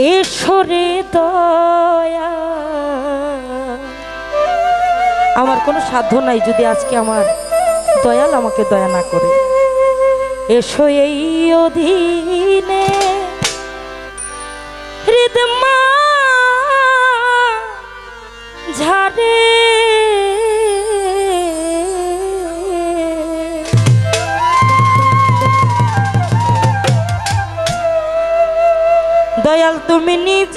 ঈশ্বরে দয়া। আমার কোনো সাধ্য নাই যদি আজকে আমার দয়াল আমাকে দয়া না করে। এসো এই অধীনে হৃদমা ঝাড়ে তুমি নিজ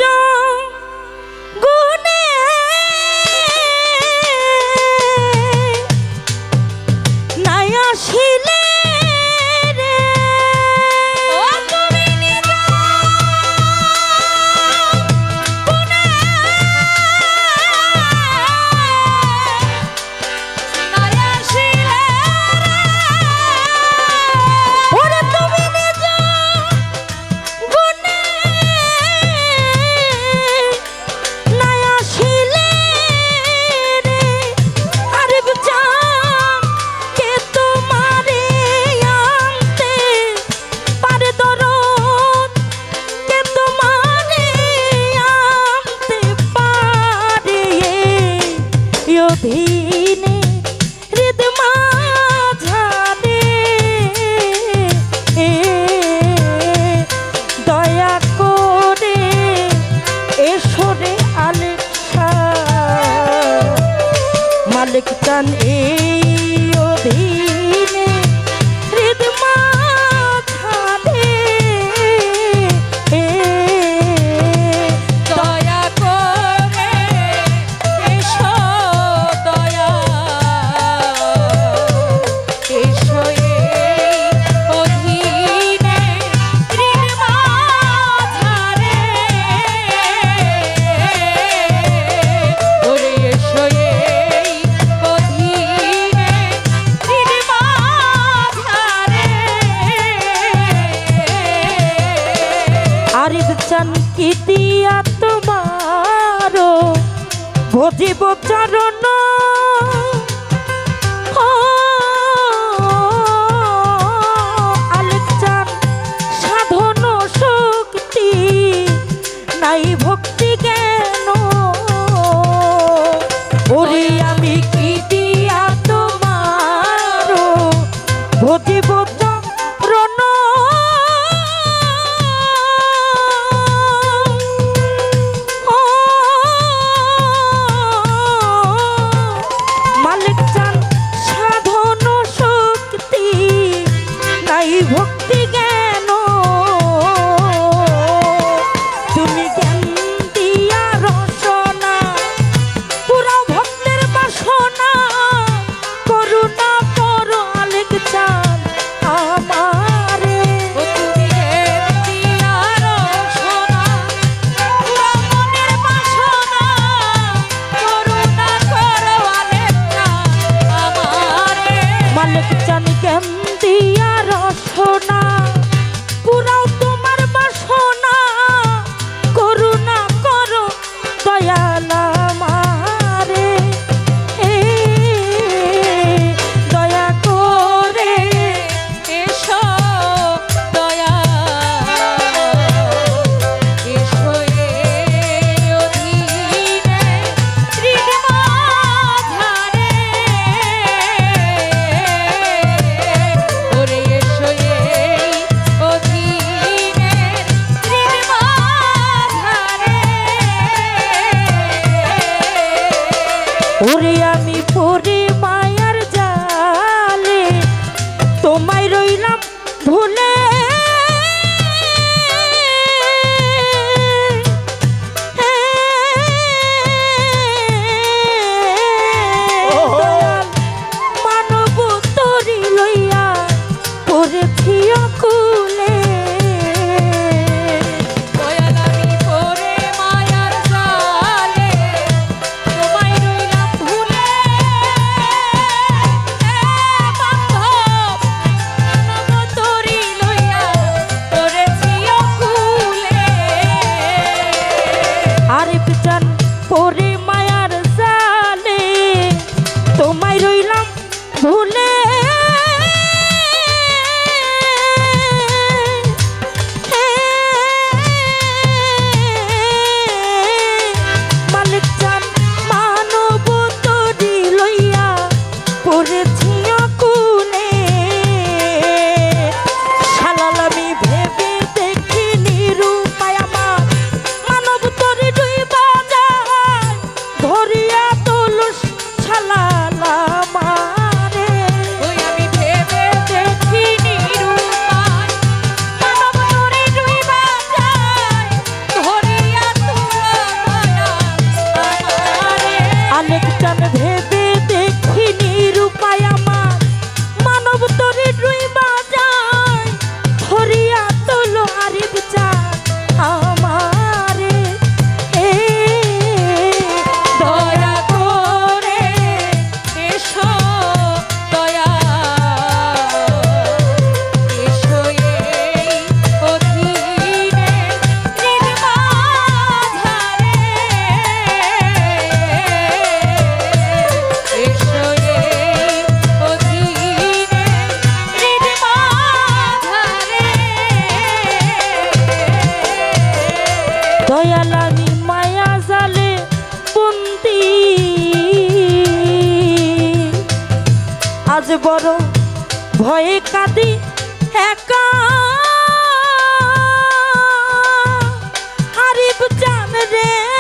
ইতিয়া তোমার ভজিব চরণ বড় ভয়ে কাঁদি একা হারিব জান রে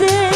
Yeah.